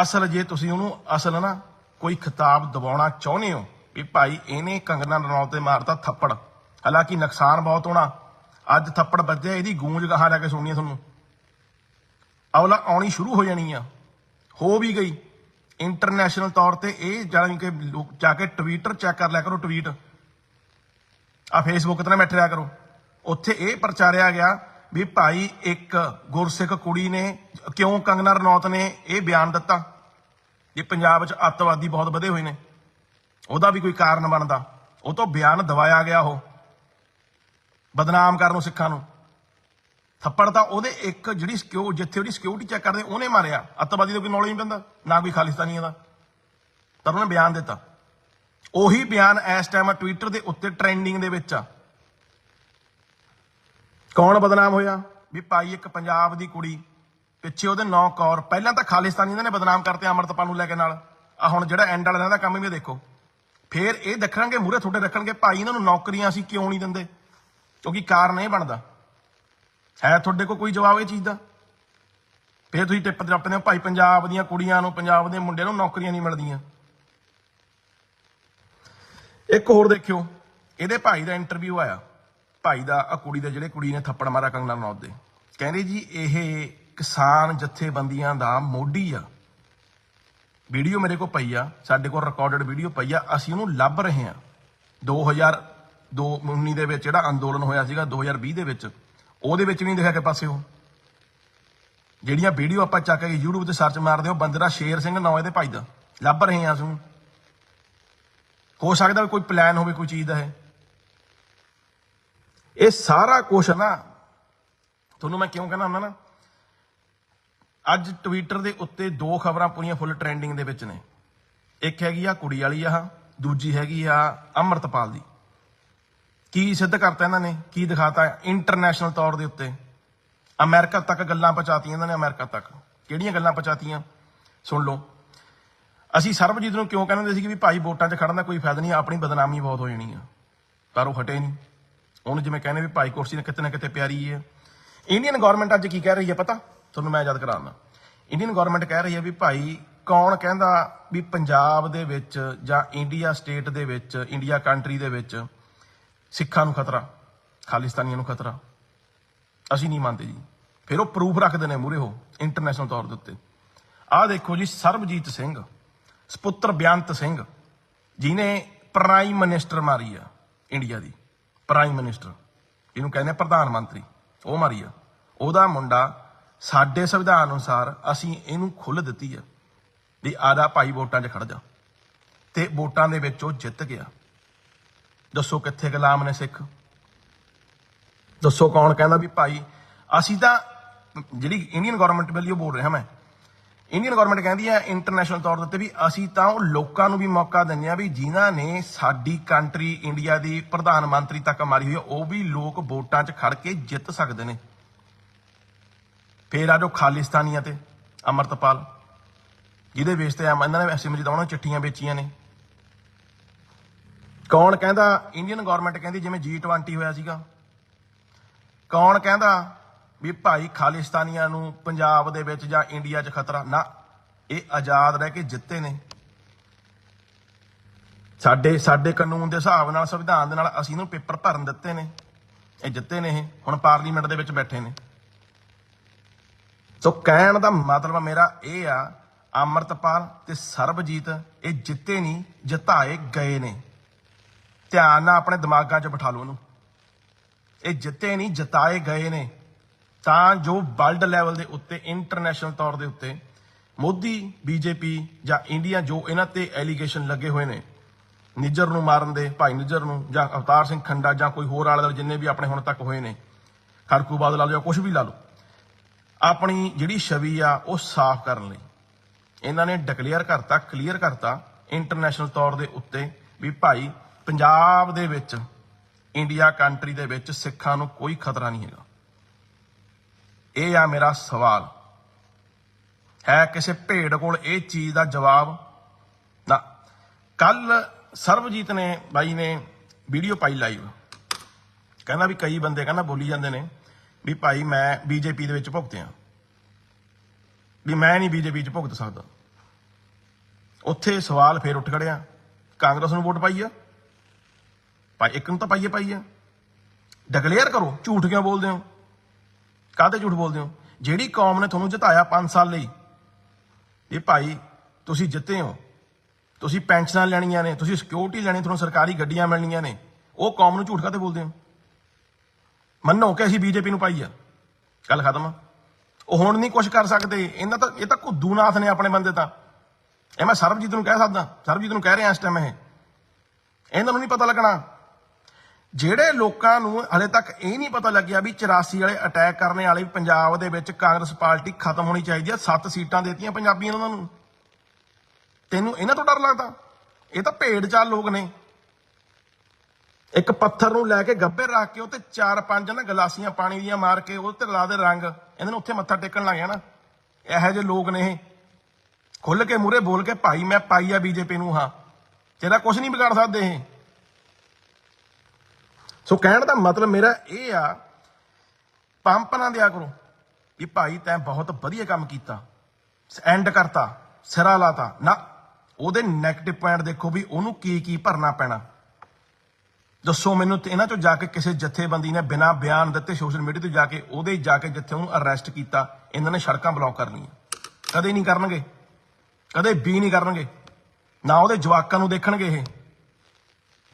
S1: ਅਸਲ ਜੇ ਤੁਸੀਂ ਉਹਨੂੰ ਅਸਲ ਨਾ ਕੋਈ ਖਿਤਾਬ ਦਿਵਾਉਣਾ ਚਾਹੁੰਦੇ ਹੋ, ਵੀ ਭਾਈ ਇਹਨੇ ਕੰਗਨਾ ਰਣੌਤ ਤੇ ਮਾਰਤਾ ਥੱਪੜ। ਹਾਲਾਂਕਿ ਨੁਕਸਾਨ ਬਹੁਤ ਹੋਣਾ। ਅੱਜ ਥੱਪੜ ਵੱਜਿਆ, ਇਹਦੀ ਗੂੰਜ ਗਾਹਾਂ ਲੈ ਕੇ ਸੁਣਨੀ ਆ ਤੁਹਾਨੂੰ। ਅਵਲਾ ਆਉਣੀ ਸ਼ੁਰੂ ਹੋ ਜਾਣੀ ਆ। ਹੋ ਵੀ ਗਈ। ਇੰਟਰਨੈਸ਼ਨਲ ਤੌਰ ਤੇ ਇਹ ਜਾਣੀ ਕਿ ਲੋਕ ਜਾ ਕੇ ਟਵਿੱਟਰ ਚੈੱਕ ਕਰ ਲਿਆ ਕਰੋ ਟਵੀਟ ਆ ਫੇਸਬੁੱਕ ਤੇ ਨਾ ਬੈਠ ਬੈਠਿਆ ਕਰੋ। ਉੱਥੇ ਇਹ ਪ੍ਰਚਾਰਿਆ ਗਿਆ ਵੀ ਭਾਈ ਇੱਕ ਗੁਰਸਿੱਖ ਕੁੜੀ ਨੇ ਕਿਉਂ ਕੰਗਨਾ ਰਣੌਤ ਨੇ ਇਹ ਬਿਆਨ ਦਿੱਤਾ? ਕਿ ਪੰਜਾਬ 'ਚ ਅੱਤਵਾਦੀ ਬਹੁਤ ਵਧੇ ਹੋਏ ਨੇ। ਉਹਦਾ ਵੀ ਕੋਈ ਕਾਰਨ ਬਣਦਾ। ਉਹ ਤੋਂ ਬਿਆਨ ਦਵਾਇਆ ਗਿਆ ਉਹ। ਬਦਨਾਮ ਕਰਨ ਨੂੰ ਸਿੱਖਾਂ ਨੂੰ। ਥੱਪੜ ਤਾਂ ਉਹਦੇ ਇੱਕ ਜਿਹੜੀ ਸਿਕਿਉ ਜਿੱਥੇ ਉਹਦੀ ਸਿਕਿਉਰਿਟੀ ਚੈੱਕ ਕਰਦੇ, ਉਹਨੇ ਮਾਰਿਆ। ਅੱਤਵਾਦੀ ਦਾ ਕੋਈ ਨੌਲੇਜ ਨਹੀਂ ਪੈਂਦਾ, ਨਾ ਕੋਈ ਖਾਲਿਸਤਾਨੀਆਂ ਦਾ। ਤਾਂ ਉਹਨੇ ਬਿਆਨ ਦਿੱਤਾ। ਉਹੀ ਬਿਆਨ ਇਸ ਟਾਈਮ ਟਵਿੱਟਰ ਦੇ ਉੱਤੇ ਟ੍ਰੈਂਡਿੰਗ ਦੇ ਵਿੱਚ ਆ। ਕੌਣ ਬਦਨਾਮ ਹੋਇਆ? ਵੀ ਭਾਈ ਇੱਕ ਪੰਜਾਬ ਦੀ ਕੁੜੀ, ਪਿੱਛੇ ਉਹਦੇ ਨੌ ਕੌਰ। ਪਹਿਲਾਂ ਤਾਂ ਖਾਲਿਸਤਾਨੀ ਇਹਨਾਂ ਨੇ ਬਦਨਾਮ ਕਰਤੇ ਅਮਰਤਪਾਲ ਨੂੰ ਲੈ ਕੇ ਨਾਲ। ਆ ਹੁਣ ਜਿਹੜਾ ਐਂਡ ਵਾਲਿਆਂ ਦਾ ਕੰਮ ਵੀ ਇਹ ਦੇਖੋ। ਫੇਰ ਇਹ ਦੇਖਣਗੇ ਮੂਰੇ ਤੁਹਾਡੇ ਰੱਖਣਗੇ, ਭਾਈ ਇਹਨਾਂ ਨੂੰ ਨੌਕਰੀਆਂ ਅਸੀਂ ਕਿਉਂ ਨਹੀਂ ਦਿੰਦੇ? ਕਿਉਂਕਿ ਕਾਰਨ ਇਹ ਬਣਦਾ। ਹੈ ਤੁਹਾਡੇ ਕੋਲ ਕੋਈ ਜਵਾਬ ਇਹ ਚੀਜ਼ ਦਾ? ਫੇਰ ਤੁਸੀਂ ਟਿੱਪ ਤੇ ਹੋ, ਭਾਈ ਪੰਜਾਬ ਦੀਆਂ ਕੁੜੀਆਂ ਨੂੰ, ਪੰਜਾਬ ਦੇ ਮੁੰਡਿਆਂ ਨੂੰ ਨੌਕਰੀਆਂ ਨਹੀਂ ਮਿਲਦੀਆਂ। ਇੱਕ ਹੋਰ ਦੇਖਿਓ, ਇਹਦੇ ਭਾਈ ਦਾ ਇੰਟਰਵਿਊ ਆਇਆ। ਭਾਈ ਦਾ ਆ ਕੁੜੀ ਦੇ ਜਿਹੜੇ ਕੁੜੀ ਨੇ ਥੱਪੜ ਮਾਰਾ ਕੰਗਨਾ ਰਣੌਤ ਦੇ। ਕਹਿੰਦੇ ਜੀ, ਇਹ ਕਿਸਾਨ ਜਥੇਬੰਦੀਆਂ ਦਾ ਮੋਢੀ ਆ। ਵੀਡੀਓ ਮੇਰੇ ਕੋਲ ਪਈ ਆ, ਸਾਡੇ ਕੋਲ ਰਿਕਾਰਡਡ ਵੀਡੀਓ ਪਈ ਆ, ਅਸੀਂ ਉਹਨੂੰ ਲੱਭ ਰਹੇ ਆ 2019 ਦੇ ਵਿੱਚ ਜਿਹੜਾ ਅੰਦੋਲਨ ਹੋਇਆ ਸੀਗਾ 2020 ਦੇ ਵਿੱਚ, ਉਹਦੇ ਵਿੱਚ ਨਹੀਂ ਦਿਖਿਆ ਕਿ ਪਾਸੇ ਉਹ। ਜਿਹੜੀਆਂ ਵੀਡੀਓ ਆਪਾਂ ਚੱਕ ਕੇ YouTube ਤੇ ਸਰਚ ਮਾਰਦੇ ਹੋ ਬੰਦਰਾ ਸ਼ੇਰ ਸਿੰਘ ਨਾਂ ਇਹਦੇ ਭਾਈ ਦਾ। ਲੱਭ ਰਹੇ ਹਾਂ ਅਸੀਂ। ਹੋ ਸਕਦਾ ਵੀ ਕੋਈ ਪਲਾਨ ਹੋਵੇ, ਕੋਈ ਚੀਜ਼ ਦਾ ਹੈ ਇਹ ਸਾਰਾ ਕੁਝ ਨਾ, ਤੁਹਾਨੂੰ ਮੈਂ ਕਿਉਂ ਕਹਿੰਦਾ ਹੁੰਦਾ ਨਾ? ਅੱਜ ਟਵਿੱਟਰ ਦੇ ਉੱਤੇ ਦੋ ਖਬਰਾਂ ਪੂਰੀਆਂ ਫੁੱਲ ਟ੍ਰੈਂਡਿੰਗ ਦੇ ਵਿੱਚ ਨੇ। ਇੱਕ ਹੈਗੀ ਆ ਕੁੜੀ ਵਾਲੀ ਆ ਦੂਜੀ ਹੈਗੀ ਆ ਅਮਰਤਪਾਲ ਦੀ। ਕੀ ਸਿੱਧ ਕਰਤਾ ਇਹਨਾਂ ਨੇ? ਕੀ ਦਿਖਾਤਾ? ਇੰਟਰਨੈਸ਼ਨਲ ਤੌਰ ਦੇ ਉੱਤੇ। ਅਮਰੀਕਾ ਤੱਕ ਗੱਲਾਂ ਪਹੁੰਚਾਤੀਆਂ ਇਹਨਾਂ ਨੇ ਅਮਰੀਕਾ ਤੱਕ। ਕਿਹੜੀਆਂ ਗੱਲਾਂ ਪਹੁੰਚਾਤੀਆਂ? ਸੁਣ ਲਓ। ਅਸੀਂ ਸਰਬਜੀਤ ਨੂੰ ਕਿਉਂ ਕਹਿੰਦੇ ਸੀ ਕਿ ਵੀ ਭਾਈ ਵੋਟਾਂ 'ਚ ਖੜਨ ਦਾ ਕੋਈ ਫਾਇਦਾ ਨਹੀਂ, ਆਪਣੀ ਬਦਨਾਮੀ ਬਹੁਤ ਹੋ ਜਾਣੀ ਆ। ਪਰ ਉਹ ਹਟੇ ਨਹੀਂ। ਉਹਨੂੰ ਜਿਵੇਂ ਕਹਿੰਦੇ ਵੀ ਭਾਈ ਕੁਰਸੀ ਨੇ ਕਿਤੇ ਨਾ ਕਿਤੇ ਪਿਆਰੀ ਹੈ ਇੰਡੀਅਨ ਗਵਰਨਮੈਂਟ ਅੱਜ ਕੀ ਕਹਿ ਰਹੀ ਹੈ ਪਤਾ? ਤੁਹਾਨੂੰ ਮੈਂ ਯਾਦ ਕਰਾਉਣਾ ਇੰਡੀਅਨ ਗਵਰਨਮੈਂਟ ਕਹਿ ਰਹੀ ਹੈ ਵੀ ਭਾਈ ਕੌਣ ਕਹਿੰਦਾ ਵੀ ਪੰਜਾਬ ਦੇ ਵਿੱਚ ਜਾਂ ਇੰਡੀਆ ਸਟੇਟ ਦੇ ਵਿੱਚ ਇੰਡੀਆ ਕੰਟਰੀ ਦੇ ਵਿੱਚ ਸਿੱਖਾਂ ਨੂੰ ਖਤਰਾ, ਖਾਲਿਸਤਾਨੀਆਂ ਨੂੰ ਖਤਰਾ। ਅਸੀਂ ਨਹੀਂ ਮੰਨਦੇ ਜੀ। ਫਿਰ ਉਹ ਪ੍ਰੂਫ ਰੱਖਦੇ ਨੇ ਮੂਰੇ ਉਹ ਇੰਟਰਨੈਸ਼ਨਲ ਤੌਰ ਦੇ ਉੱਤੇ। ਆਹ ਦੇਖੋ ਜੀ ਸਰਬਜੀਤ ਸਿੰਘ, ਸਪੁੱਤਰ ਬਿਆੰਤ ਸਿੰਘ ਜਿਨੇ ਪ੍ਰਾਈਮ ਮਿਨਿਸਟਰ ਮਾਰੀ ਆ ਇੰਡੀਆ ਦੀ। ਪ੍ਰਾਈਮ ਮਿਨਿਸਟਰ ਇਹਨੂੰ ਕਹਿੰਦੇ ਪ੍ਰਧਾਨ ਮੰਤਰੀ। ਉਹ ਮਾਰੀ ਆ। ਉਹਦਾ ਮੁੰਡਾ ਸਾਡੇ ਸੰਵਿਧਾਨ ਅਨੁਸਾਰ ਅਸੀਂ ਇਹਨੂੰ ਖੁੱਲ੍ਹ ਦਿੱਤੀ ਆ ਵੀ ਆਦਾ ਭਾਈ ਵੋਟਾਂ 'ਚ ਖੜ ਜਾ। ਤੇ ਵੋਟਾਂ ਦੇ ਵਿੱਚ ਉਹ ਜਿੱਤ ਗਿਆ। ਦੱਸੋ ਕਿੱਥੇ ਗੁਲਾਮ ਨੇ ਸਿੱਖ? ਦੱਸੋ ਕੌਣ ਕਹਿੰਦਾ ਵੀ ਭਾਈ, ਅਸੀਂ ਤਾਂ ਜਿਹੜੀ ਇੰਡੀਅਨ ਗਵਰਨਮੈਂਟ ਵੱਲੋਂ ਬੋਲ ਰਿਹਾ ਮੈਂ ਇੰਡੀਅਨ ਗਵਰਨਮੈਂਟ ਕਹਿੰਦੀ ਹੈ ਇੰਟਰਨੈਸ਼ਨਲ ਤੌਰ ਦੇ ਉੱਤੇ ਵੀ ਅਸੀਂ ਤਾਂ ਉਹ ਲੋਕਾਂ ਨੂੰ ਵੀ ਮੌਕਾ ਦਿੰਦੇ ਆ ਵੀ ਜਿਨ੍ਹਾਂ ਨੇ ਸਾਡੀ ਕੰਟਰੀ ਇੰਡੀਆ ਦੀ ਪ੍ਰਧਾਨ ਮੰਤਰੀ ਤੱਕ ਮਾਰੀ ਹੋਈ ਉਹ ਵੀ ਲੋਕ ਵੋਟਾਂ 'ਚ ਖੜ ਕੇ ਜਿੱਤ ਸਕਦੇ ਨੇ। ਫੇਰ ਆ ਜੋ ਖਾਲਿਸਤਾਨੀਆਂ ਤੇ ਅਮਰਤਪਾਲ, ਜਿਹਦੇ ਬੇਸ ਤੇ ਆਮ- ਇਹਨਾਂ ਨੇ ਅਸੈਂਬਲੀ ਤਾਂ ਉਹਨਾਂ ਚਿੱਠੀਆਂ ਵੇਚੀਆਂ ਨੇ। ਕੌਣ ਕਹਿੰਦਾ ਇੰਡੀਅਨ ਗਵਰਨਮੈਂਟ ਕਹਿੰਦੀ ਜਿਵੇਂ G20 ਹੋਇਆ ਸੀਗਾ? ਕੌਣ ਕਹਿੰਦਾ ਵੀ ਭਾਈ ਖਾਲਿਸਤਾਨੀਆਂ ਨੂੰ ਪੰਜਾਬ ਦੇ ਵਿੱਚ ਜਾਂ ਇੰਡੀਆ 'ਚ ਖਤਰਾ? ਨਾ, ਇਹ ਆਜ਼ਾਦ ਰਹਿ ਕੇ ਜਿੱਤੇ ਨੇ। ਸਾਡੇ ਸਾਡੇ ਕਾਨੂੰਨ ਦੇ ਹਿਸਾਬ ਨਾਲ, ਸੰਵਿਧਾਨ ਦੇ ਨਾਲ ਅਸੀਂ ਇਹਨੂੰ ਪੇਪਰ ਭਰਨ ਦਿੱਤੇ ਨੇ। ਇਹ ਜਿੱਤੇ ਨੇ ਇਹ, ਹੁਣ ਪਾਰਲੀਮੈਂਟ ਦੇ ਵਿੱਚ ਬੈਠੇ ਨੇ। ਸੋ ਕਹਿਣ ਦਾ ਮਤਲਬ ਮੇਰਾ ਇਹ ਆ, ਅਮਰਤਪਾਲ ਤੇ ਸਰਬਜੀਤ ਇਹ ਜਿੱਤੇ ਨਹੀਂ, ਜਿਤਾਏ ਗਏ ਨੇ। ਧਿਆਨ ਨਾਲ ਆਪਣੇ ਦਿਮਾਗਾਂ 'ਚ ਬਿਠਾ ਲਓ ਇਹਨੂੰ ਇਹ ਜਿੱਤੇ ਨਹੀਂ, ਜਿਤਾਏ ਗਏ ਨੇ। ਤਾਂ ਜੋ ਵਰਲਡ ਲੈਵਲ ਦੇ ਉੱਤੇ, ਇੰਟਰਨੈਸ਼ਨਲ ਤੌਰ ਦੇ ਉੱਤੇ ਮੋਦੀ, ਬੀਜੇਪੀ ਜਾਂ ਇੰਡੀਆ ਜੋ ਇਹਨਾਂ ਤੇ ਐਲੀਗੇਸ਼ਨ ਲੱਗੇ ਹੋਏ ਨੇ, ਨਿੱਜਰ ਨੂੰ ਮਾਰਨ ਦੇ, ਭਾਈ ਨਿੱਜਰ ਨੂੰ ਜਾਂ ਅਵਤਾਰ ਸਿੰਘ ਖੰਡਾ ਜਾਂ ਕੋਈ ਹੋਰ ਆਲੇ ਦੁਆਲੇ ਜਿੰਨੇ ਵੀ ਆਪਣੇ ਹੁਣ ਤੱਕ ਹੋਏ ਨੇ, ਖੜਕੂ ਬਾਦਲ ਲਾ ਲਓ ਜਾਂ ਕੁਝ ਵੀ ਲਾ ਲਓ, ਆਪਣੀ ਜਿਹੜੀ ਛਵੀ ਆ, ਉਹ ਸਾਫ਼ ਕਰਨ ਲਈ। ਇਹਨਾਂ ਨੇ ਡਿਕਲੇਅਰ ਕਰਤਾ ਕਲੀਅਰ ਕਰਤਾ, ਇੰਟਰਨੈਸ਼ਨਲ ਤੌਰ ਦੇ ਉੱਤੇ ਵੀ ਭਾਈ ਪੰਜਾਬ ਦੇ ਵਿੱਚ ਇੰਡੀਆ ਕੰਟਰੀ ਦੇ ਵਿੱਚ ਸਿੱਖਾਂ ਨੂੰ ਕੋਈ ਖਤਰਾ ਨਹੀਂ ਹੈਗਾ। ਇਹ ਆ ਮੇਰਾ ਸਵਾਲ। ਹੈ ਕਿਸੇ ਭੇਡ ਕੋਲ ਇਹ ਚੀਜ਼ ਦਾ ਜਵਾਬ? ਨਾ। ਕੱਲ ਸਰਬਜੀਤ ਨੇ, ਬਾਈ ਨੇ ਵੀਡੀਓ ਪਾਈ ਲਾਈਵ ਕਹਿੰਦਾ ਵੀ ਕਈ ਬੰਦੇ ਕਹਿੰਦਾ ਬੋਲੀ ਜਾਂਦੇ ਨੇ ਵੀ ਭਾਈ ਮੈਂ ਬੀਜੇਪੀ ਦੇ ਵਿੱਚ ਭੁਗਤਿਆ ਵੀ ਮੈਂ ਨਹੀਂ ਬੀਜੇਪੀ 'ਚ ਭੁਗਤ ਸਕਦਾ। ਉੱਥੇ ਸਵਾਲ ਫੇਰ ਉੱਠ ਖੜਿਆ। ਕਾਂਗਰਸ ਨੂੰ ਵੋਟ ਪਾਈ ਆ। ਭਾਈ, ਇੱਕ ਨੂੰ ਤਾਂ ਪਾਈਏ ਪਾਈਏ। ਡਿਕਲੇਅਰ ਕਰੋ, ਝੂਠ ਕਿਉਂ ਬੋਲਦੇ ਹੋ? ਕਾਹਦੇ ਝੂਠ ਬੋਲਦੇ ਹੋ? ਜਿਹੜੀ ਕੌਮ ਨੇ ਤੁਹਾਨੂੰ ਜਿਤਾਇਆ 5 ਸਾਲ ਲਈ ਇਹ ਭਾਈ, ਤੁਸੀਂ ਜਿੱਤੇ ਹੋ। ਤੁਸੀਂ ਪੈਨਸ਼ਨਾਂ ਲੈਣੀਆਂ ਨੇ, ਤੁਸੀਂ ਸਿਕਿਉਰਿਟੀ ਲੈਣੀ, ਤੁਹਾਨੂੰ ਸਰਕਾਰੀ ਗੱਡੀਆਂ ਮਿਲਣੀਆਂ ਨੇ। ਉਹ ਕੌਮ ਨੂੰ ਝੂਠ ਕਾਹਤੇ ਬੋਲਦੇ ਹੋ? ਮੰਨੋ ਕਿ ਅਸੀਂ ਬੀਜੇਪੀ ਨੂੰ ਪਾਈ ਆ। ਗੱਲ ਖਤਮ ਉਹ ਹੁਣ ਨਹੀਂ ਕੁਝ ਕਰ ਸਕਦੇ। ਇਹਨਾਂ ਤਾਂ, ਇਹ ਤਾਂ ਕੁੱਦੂਨਾਥ ਨੇ ਆਪਣੇ ਬੰਦੇ ਤਾਂ। ਇਹ ਮੈਂ ਸਰਬਜੀਤ ਨੂੰ ਕਹਿ ਸਕਦਾ। ਸਰਬਜੀਤ ਨੂੰ ਕਹਿ ਰਿਹਾ ਇਸ ਟਾਈਮ ਇਹ। ਇਹਨਾਂ ਨੂੰ ਨਹੀਂ ਪਤਾ ਲੱਗਣਾ। ਜਿਹੜੇ ਲੋਕਾਂ ਨੂੰ ਹਲੇ ਤੱਕ ਇਹ ਨਹੀਂ ਪਤਾ ਲੱਗਿਆ ਵੀ 84 ਵਾਲੇ ਅਟੈਕ ਕਰਨੇ ਵਾਲੇ ਪੰਜਾਬ ਦੇ ਵਿੱਚ ਕਾਂਗਰਸ ਪਾਰਟੀ ਖਤਮ ਹੋਣੀ ਚਾਹੀਦੀ ਹੈ, ਸੱਤ ਸੀਟਾਂ ਦੇਤੀਆਂ ਪੰਜਾਬੀਆਂ ਨੇ ਉਹਨਾਂ ਨੂੰ। ਤੈਨੂੰ ਇਹਨਾਂ ਤੋਂ ਡਰ ਲੱਗਦਾ? ਇਹ ਤਾਂ ਭੇਡ ਚਾਲ ਲੋਕ ਨੇ। ਇੱਕ ਪੱਥਰ ਨੂੰ ਲੈ ਕੇ ਗੱਬੇ ਰੱਖ ਕੇ ਉਹ ਤੇ ਚਾਰ ਪੰਜ ਨਾ ਗਲਾਸੀਆਂ ਪਾਣੀ ਦੀਆਂ ਮਾਰ ਕੇ ਉਹ ਤੇ ਲਾ ਦੇ ਰੰਗ। ਇਹਨਾਂ ਨੂੰ ਉੱਥੇ ਮੱਥਾ ਟੇਕਣ ਲੱਗ ਜਾਣਾ। ਇਹੋ ਜਿਹੇ ਲੋਕ ਨੇ ਇਹ। ਖੁੱਲ ਕੇ ਮੂਰੇ ਬੋਲ ਕੇ, ਭਾਈ, ਮੈਂ ਪਾਈ ਆ ਬੀਜੇਪੀ ਨੂੰ ਹਾਂ। ਤੇਰਾ ਕੁਝ ਨਹੀਂ ਵਿਗਾੜ ਸਕਦੇ ਇਹ। ਸੋ ਕਹਿਣ ਦਾ ਮਤਲਬ ਮੇਰਾ ਇਹ ਆ ਪੰਪ ਨਾ ਦਿਆ ਕਰੋ ਵੀ ਭਾਈ ਤੈਂ ਬਹੁਤ ਵਧੀਆ ਕੰਮ ਕੀਤਾ। ਐਂਡ ਕਰਤਾ, ਸਿਰਾ ਲਾਤਾ। ਨਾ, ਉਹਦੇ 네ਗੇਟਿਵ ਪੁਆਇੰਟ ਦੇਖੋ ਵੀ ਉਹਨੂੰ ਕੀ ਕੀ ਭਰਨਾ ਪੈਣਾ। ਦੱਸੋ ਮੈਨੂੰ ਤੇ ਇਹਨਾਂ ਚੋਂ ਜਾ ਕੇ ਕਿਸੇ ਜਥੇਬੰਦੀ ਨੇ ਬਿਨਾਂ ਬਿਆਨ ਦਿੱਤੇ ਸੋਸ਼ਲ ਮੀਡੀਆ ਤੋਂ ਜਾ ਕੇ ਉਹਦੇ ਜਾ ਕੇ ਜਿੱਥੇ ਉਹਨੂੰ ਅਰੈਸਟ ਕੀਤਾ, ਇਹਨਾਂ ਨੇ ਸੜਕਾਂ ਬਲੌਕ ਕਰ ਲਈਆਂ ਕਦੇ ਨਹੀਂ ਕਰਨਗੇ। ਕਦੇ ਵੀ ਨਹੀਂ ਕਰਨਗੇ। ਨਾ ਉਹਦੇ ਜਵਾਕਾਂ ਨੂੰ ਦੇਖਣਗੇ ਇਹ।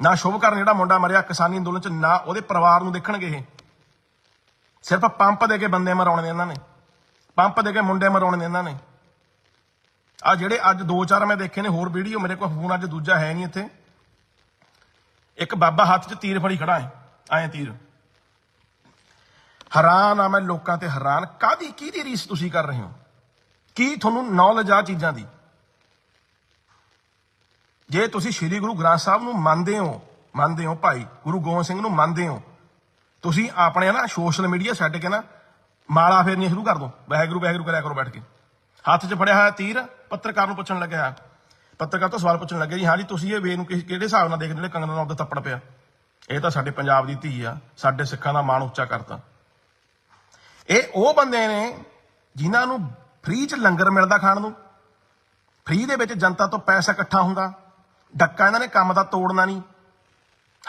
S1: ਨਾ ਸ਼ੁਭਕਰਨ ਜਿਹੜਾ ਮੁੰਡਾ ਮਰਿਆ, ਕਿਸਾਨੀ ਅੰਦੋਲਨ ਚ, ਨਾ ਉਹਦੇ ਪਰਿਵਾਰ ਨੂੰ ਦੇਖਣਗੇ ਇਹ। ਸਿਰਫ ਪੰਪ ਦੇ ਕੇ ਬੰਦੇ ਮਰਾਉਣੇ ਨੇ ਇਹਨਾਂ ਨੇ। ਪੰਪ ਦੇ ਕੇ ਮੁੰਡੇ ਮਰਾਉਣੇ ਨੇ ਇਹਨਾਂ ਨੇ। ਆ ਜਿਹੜੇ ਅੱਜ ਦੋ ਚਾਰ ਮੈਂ ਦੇਖੇ ਨੇ, ਹੋਰ ਵੀਡੀਓ, ਮੇਰੇ ਕੋਲ ਫੋਨ ਅੱਜ ਦੂਜਾ ਹੈ ਨਹੀਂ ਇੱਥੇ। ਇੱਕ ਬਾਬਾ ਹੱਥ 'ਚ ਤੀਰ ਫੜੀ ਖੜਾ ਹੈ ਐਂ ਤੀਰ। ਹੈਰਾਨ ਆ ਮੈਂ ਲੋਕਾਂ ਤੇ ਹੈਰਾਨ ਕਾਦੀ ਕਿਹਦੀ ਰੀਸ ਤੁਸੀਂ ਕਰ ਰਹੇ ਹੋ? ਕੀ ਤੁਹਾਨੂੰ ਨੌਲੇਜ ਆ ਚੀਜ਼ਾਂ ਦੀ? ਜੇ ਤੁਸੀਂ ਸ੍ਰੀ ਗੁਰੂ ਗ੍ਰੰਥ ਸਾਹਿਬ ਨੂੰ ਮੰਨਦੇ ਹੋ ਮੰਨਦੇ ਹੋ ਭਾਈ, ਗੁਰੂ ਗੋਬਿੰਦ ਸਿੰਘ ਨੂੰ ਮੰਨਦੇ ਹੋ, ਤੁਸੀਂ ਆਪਣੇ ਨਾ ਸੋਸ਼ਲ ਮੀਡੀਆ ਛੱਡ ਕੇ ਨਾ ਮਾਲਾ ਫੇਰਨੀਆਂ ਸ਼ੁਰੂ ਕਰ ਦਿਓ। ਵਾਹਿਗੁਰੂ ਵਾਹਿਗੁਰੂ ਕਰਿਆ ਕਰੋ ਬੈਠ ਕੇ। ਹੱਥ 'ਚ ਫੜਿਆ ਹੋਇਆ ਤੀਰ, ਪੱਤਰਕਾਰ ਨੂੰ ਪੁੱਛਣ ਲੱਗਿਆ। ਪੱਤਰਕਾਰ ਤੋਂ ਸਵਾਲ ਪੁੱਛਣ ਲੱਗੇ ਜੀ ਹਾਂ ਜੀ ਤੁਸੀਂ ਇਹ ਵੇ ਨੂੰ ਕਿਸ- ਕਿਹੜੇ ਹਿਸਾਬ ਨਾਲ ਦੇਖਦੇ ਜਿਹੜੇ ਕੰਗਨਾ ਨਾਲ ਉਹਦੇ ਥੱਪੜ ਪਿਆ? ਇਹ ਤਾਂ ਸਾਡੇ ਪੰਜਾਬ ਦੀ ਧੀ ਆ, ਸਾਡੇ ਸਿੱਖਾਂ ਦਾ ਮਾਣ ਉੱਚਾ ਕਰਤਾ। ਇਹ ਉਹ ਬੰਦੇ ਨੇ ਜਿਨ੍ਹਾਂ ਨੂੰ ਫ੍ਰੀ 'ਚ ਲੰਗਰ ਮਿਲਦਾ ਖਾਣ ਨੂੰ। ਫ੍ਰੀ ਦੇ ਵਿੱਚ ਜਨਤਾ ਤੋਂ ਪੈਸਾ ਇਕੱਠਾ ਹੁੰਦਾ। ਡੱਕਾ ਇਹਨਾਂ ਨੇ, ਕੰਮ ਦਾ ਤੋੜਨਾ ਨਹੀਂ।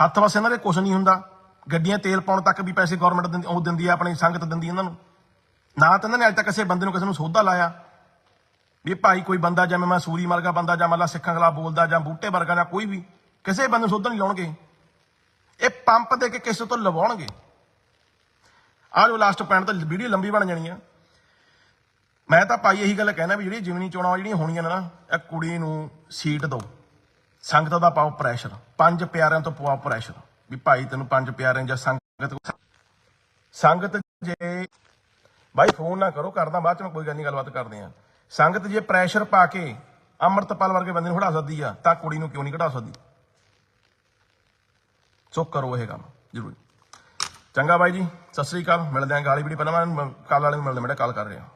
S1: ਹੱਥ ਵਸ ਇਹਨਾਂ ਦੇ ਕੁਝ ਨਹੀਂ ਹੁੰਦਾ। ਗੱਡੀਆਂ ਤੇਲ ਪਾਉਣ ਤੱਕ ਵੀ ਪੈਸੇ ਗਵਰਨਮੈਂਟ ਦਿੰਦੀ, ਉਹ ਦਿੰਦੀ ਆ, ਆਪਣੀ ਸੰਗਤ ਦਿੰਦੀ ਇਹਨਾਂ ਨੂੰ। ਨਾ ਤਾਂ ਇਹਨਾਂ ਨੇ ਅੱਜ ਤੱਕ ਕਿਸੇ ਬੰਦੇ ਨੂੰ ਕਿਸੇ ਨੂੰ ਸੋਧਾ ਲਾਇਆ। ਵੀ ਭਾਈ ਕੋਈ ਬੰਦਾ ਜਿਵੇਂ ਮੈਂ ਸੂਰੀ ਵਰਗਾ ਬੰਦਾ ਜਾਂ ਮੱਲਾ ਸਿੱਖਾਂ ਖਿਲਾਫ ਬੋਲਦਾ ਜਾਂ ਬੂਟੇ ਵਰਗਾ ਜਾਂ ਕੋਈ ਵੀ, ਕਿਸੇ ਬੰਦੇ ਨੂੰ ਸੋਧਾ ਨਹੀਂ ਲਾਉਣਗੇ। ਇਹ ਪੰਪ ਦੇ ਕੇ ਕਿਸੇ ਤੋਂ ਲਵਾਉਣਗੇ। ਆਹ ਜੋ ਲਾਸਟ ਪੁਆਇੰਟ ਤਾਂ ਵੀਡੀਓ ਲੰਬੀ ਬਣ ਜਾਣੀ ਆ। ਮੈਂ ਤਾਂ ਭਾਈ ਇਹੀ ਗੱਲ ਕਹਿਣਾ ਵੀ ਜਿਹੜੀ ਜਿਮਨੀ ਚੋਣਾਂ ਜਿਹੜੀਆਂ ਹੋਣੀਆਂ ਨੇ ਨਾ, ਇਹ ਕੁੜੀ ਨੂੰ ਸੀਟ ਦਿਓ। ਸੰਗਤ ਦਾ ਪਾਓ ਪ੍ਰੈਸ਼ਰ ਪੰਜ ਪਿਆਰਿਆਂ ਤੋਂ ਪਾਓ ਪ੍ਰੈਸ਼ਰ ਵੀ ਭਾਈ ਤੈਨੂੰ ਪੰਜ ਪਿਆਰਿਆਂ ਜਾਂ ਸੰਗਤ ਸੰਗਤ ਜੇ ਬਾਈ ਫੋਨ ਨਾ ਕਰੋ ਕਰਦਾ ਬਾਅਦ ਚ ਮੈਂ ਕੋਈ ਗੱਲ ਨਹੀਂ, ਗੱਲਬਾਤ ਕਰਦੇ ਆ ਸੰਗਤ ਜੇ ਪ੍ਰੈਸ਼ਰ ਪਾ ਕੇ ਅੰਮ੍ਰਿਤਪਾਲ ਵਰਗੇ ਬੰਦੇ ਨੂੰ ਹਟਾ ਸਕਦੀ ਆ, ਤਾਂ ਕੁੜੀ ਨੂੰ ਕਿਉਂ ਨਹੀਂ ਘਟਾ ਸਕਦੀ? ਸੋ ਕਰੋ ਇਹ ਕੰਮ, ਜ਼ਰੂਰ। ਚੰਗਾ ਬਾਈ ਜੀ, ਸਤਿ ਸ੍ਰੀ ਅਕਾਲ, ਮਿਲਦੇ ਆਂ ਗਾਲੀ ਵੀਡੀ ਪਹਿਲਾਂ, ਮੈਂ ਕਾਲ ਵਾਲੇ ਨੂੰ ਮਿਲਦੇ ਮੇਰਾ ਕਾਲ ਕਰ ਰਿਹਾ।